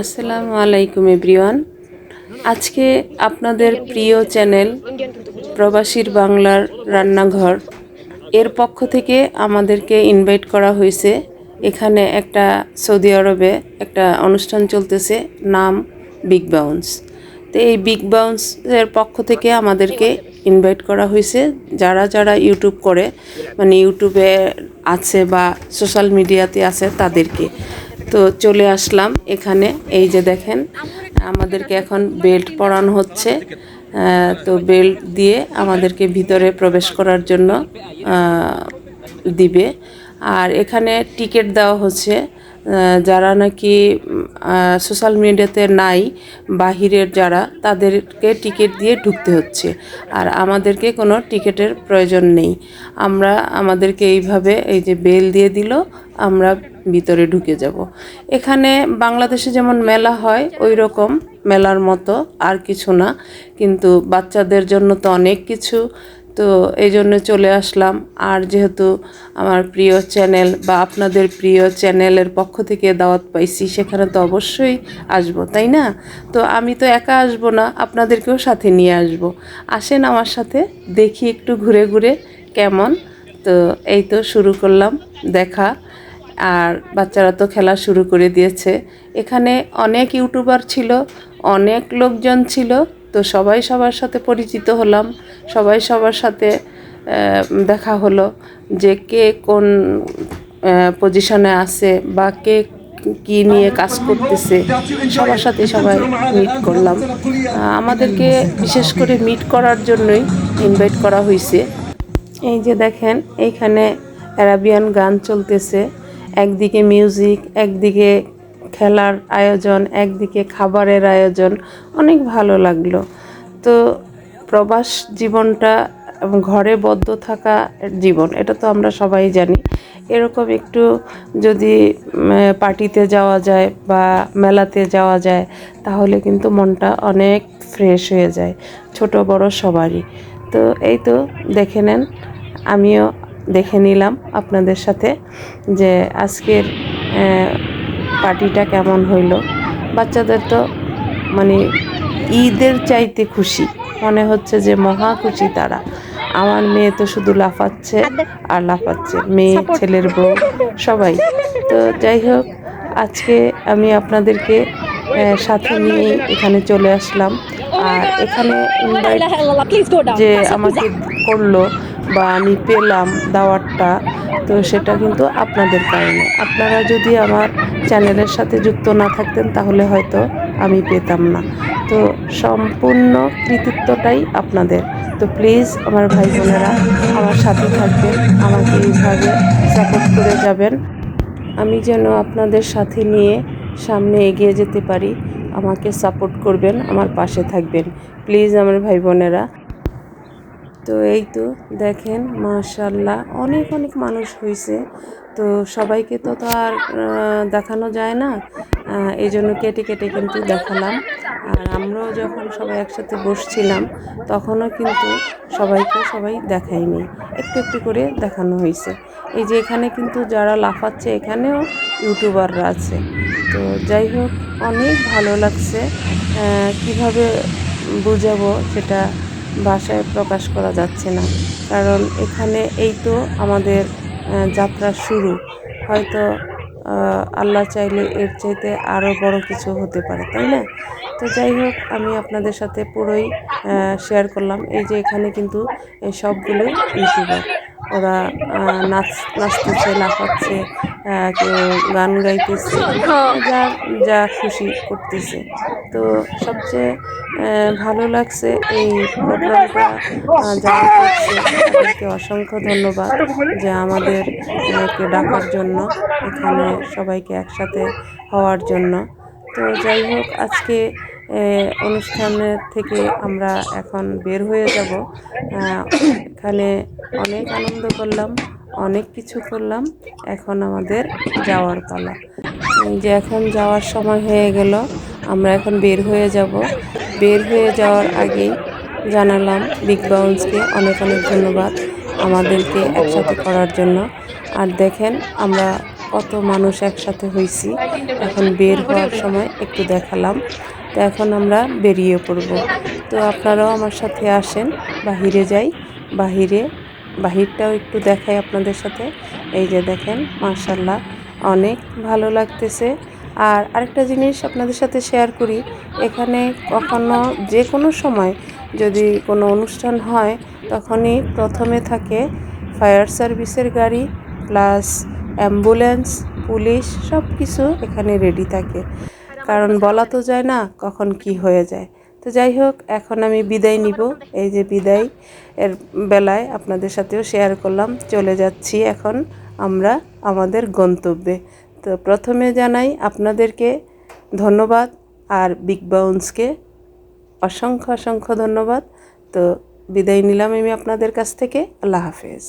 আসসালামু আলাইকুম এভরিওয়ান। আজকে আপনাদের প্রিয় চ্যানেল প্রবাসীর বাংলার রান্নাঘর। এর পক্ষ থেকে আমাদেরকে ইনভাইট করা হয়েছে। এখানে একটা সৌদি আরবে একটা অনুষ্ঠান চলতেছে, নাম বিগ বাউন্স তো এই বিগ বাউন্সের পক্ষ থেকে আমাদেরকে ইনভাইট করা হয়েছে। যারা যারা ইউটিউব করে মানে ইউটিউবে আছে বা সোশ্যাল মিডিয়াতে আছে তাদেরকে। তো চলে আসলাম এখানে। এই যে দেখেন, আমাদেরকে এখন বেল্ট পরানো হচ্ছে। তো বেল্ট দিয়ে আমাদেরকে ভিতরে প্রবেশ করার জন্য দিবে। আর এখানে টিকিট দেওয়া হচ্ছে যারা নাকি সোশ্যাল মিডিয়াতে নাই, বাহিরের যারা, তাদেরকে টিকিট দিয়ে ঢুকতে হচ্ছে। আর আমাদেরকে কোনো টিকিটের প্রয়োজন নেই। আমরা, আমাদেরকে এইভাবে এই যে বেল দিয়ে দিল, আমরা ভিতরে ঢুকে যাব। এখানে বাংলাদেশে যেমন মেলা হয় ওই রকম মেলার মতো আর কিছু না। কিন্তু বাচ্চাদের জন্য তো অনেক কিছু। তো এই জন্য চলে আসলাম। আর যেহেতু আমার প্রিয় চ্যানেল বা আপনাদের প্রিয় চ্যানেলের পক্ষ থেকে দাওয়াত পাইছি, সেখানে তো অবশ্যই আসব, তাই না? তো আমি তো একা আসব না, আপনাদেরকেও সাথে নিয়ে আসব। আসেন আমার সাথে, দেখি একটু ঘুরে ঘুরে কেমন। তো এই তো শুরু করলাম, দেখা। আর বাচ্চারা তো খেলা শুরু করে দিয়েছে। এখানে অনেক ইউটিউবার ছিল, অনেক লোকজন ছিল তো সবাই সবার সাথে পরিচিত হলাম, সবাই সবার সাথে দেখা হলো যে কে কোন পজিশনে আছে বা কে কি নিয়ে কাজ করতেছে, সবার সাথে সবাই মিট করলাম। আমাদেরকে বিশেষ করে মিট করার জন্যই ইনভাইট করা হয়েছে এই যে দেখেন এইখানে অ্যারাবিয়ান গান চলতেছে, একদিকে মিউজিক একদিকে খেলার আয়োজন, একদিকে খাবারের আয়োজন, অনেক ভালো লাগল। তো প্রবাস জীবনটা এবং ঘরে বদ্ধ থাকা জীবন, এটা তো আমরা সবাই জানি। এরকম একটু যদি পার্টিতে যাওয়া যায় বা মেলাতে যাওয়া যায়, তাহলে কিন্তু মনটা অনেক ফ্রেশ হয়ে যায়, ছোট বড় সবারই। তো এই তো দেখে নেন, আমিও দেখে নিলাম আপনাদের সাথে যে আজকের পার্টিটা কেমন হইল? বাচ্চাদের তো মানে ঈদের চাইতে খুশি। মনে হচ্ছে যে মহা খুশি তারা। আমার মেয়ে তো শুধু লাফাচ্ছে আর লাফাচ্ছে। মেয়ে ছেলের বউ সবাই। তো যাই হোক আজকে আমি আপনাদেরকে সাথে নিয়ে এখানে চলে আসলাম। আর এখানে. যে আমাকে করল বা আমি পেলাম দাওয়াতটা তো সেটা কিন্তু আপনাদের কারণে। আপনারা যদি আমার চ্যানেলের সাথে যুক্ত না থাকতেন, তাহলে হয়তো আমি পেতাম না। তো সম্পূর্ণ কৃতিত্বটাই আপনাদের। তো প্লিজ আমার ভাই বোনেরা, আমার সাথে থাকবেন, আমাকে এইভাবে সাপোর্ট করে যাবেন। আমি যেন আপনাদের সাথে নিয়ে সামনে এগিয়ে যেতে পারি। আমাকে সাপোর্ট করবেন, আমার পাশে থাকবেন। প্লিজ আমার ভাই বোনেরা তো এই তো দেখেন মাশাল্লাহ অনেক অনেক মানুষ হয়েছে তো সবাইকে তো তো আর দেখানো যায় না। এই জন্য কেটে কেটে কিন্তু দেখালাম। আর আমরাও যখন সবাই একসাথে বসছিলাম, তখনও কিন্তু সবাইকে সবাই দেখায়নি। একটু একটু করে দেখানো হয়েছে এই যে এখানে কিন্তু যারা লাফাচ্ছে, এখানেও ইউটিউবাররা আছে। তো যাই হোক, অনেক ভালো লাগছে। কীভাবে বুঝাবো সেটা ভাষায় প্রকাশ করা যাচ্ছে না। কারণ এখানে এই তো আমাদের যাত্রা শুরু। হয়তো আল্লাহ চাইলে এর চাইতে আরও বড় কিছু হতে পারে, তাই না? তো যাই হোক, আমি আপনাদের সাথে পুরোই শেয়ার করলাম। এই যে এখানে কিন্তু সবগুলো ইউটিউবার। ওরা নাচ, নাচতেছে, লাফাচ্ছে কেউ গান গাইতেছে যা যা খুশি করতেছে। তো সবচেয়ে ভালো লাগছে এই প্রোগ্রামটা যারা করছে তাদেরকে অসংখ্য ধন্যবাদ যে আমাদের কে ডাকার জন্য এখানে সবাইকে একসাথে হওয়ার জন্য। তো যাই হোক আজকে অনুষ্ঠানের থেকে আমরা এখন বের হয়ে যাব। এখানে অনেক আনন্দ করলাম। অনেক কিছু করলাম, এখন আমাদের যাওয়ার পালা। যে এখন যাওয়ার সময় হয়ে গেল, আমরা এখন বের হয়ে যাব। বের হয়ে যাওয়ার আগেই জানালাম বিগ বাউন্সকে অনেক অনেক ধন্যবাদ আমাদেরকে একসাথে করার জন্য। আর দেখেন, আমরা কত মানুষ একসাথে হয়েছি এখন বের হওয়ার সময় একটু দেখালাম। তো এখন আমরা বেরিয়ে পড়ব। তো আপনারাও আমার সাথে আসেন, বাহিরে যাই। বাহিরে বাহিরটাও একটু দেখাই আপনাদের সাথে। এই যে দেখেন মার্শাল্লাহ অনেক ভালো লাগতেছে। আর আরেকটা জিনিস আপনাদের সাথে শেয়ার করি, এখানে কখনো যে কোনো সময় যদি কোনো অনুষ্ঠান হয়, তখনই প্রথমে থাকে ফায়ার সার্ভিসের গাড়ি প্লাস অ্যাম্বুলেন্স পুলিশ সব কিছু এখানে রেডি থাকে। কারণ বলা তো যায় না কখন কি হয়ে যায়। তো যাই হোক, এখন আমি বিদায় নিব। এই যে বিদায় এর বেলায় আপনাদের সাথেও শেয়ার করলাম। চলে যাচ্ছি এখন আমরা আমাদের গন্তব্যে। তো প্রথমে জানাই আপনাদেরকে ধন্যবাদ আর বিগ বাউন্সকে অসংখ্য অসংখ্য ধন্যবাদ। তো বিদায় নিলাম আমি আপনাদের কাছ থেকে। আল্লাহ হাফেজ।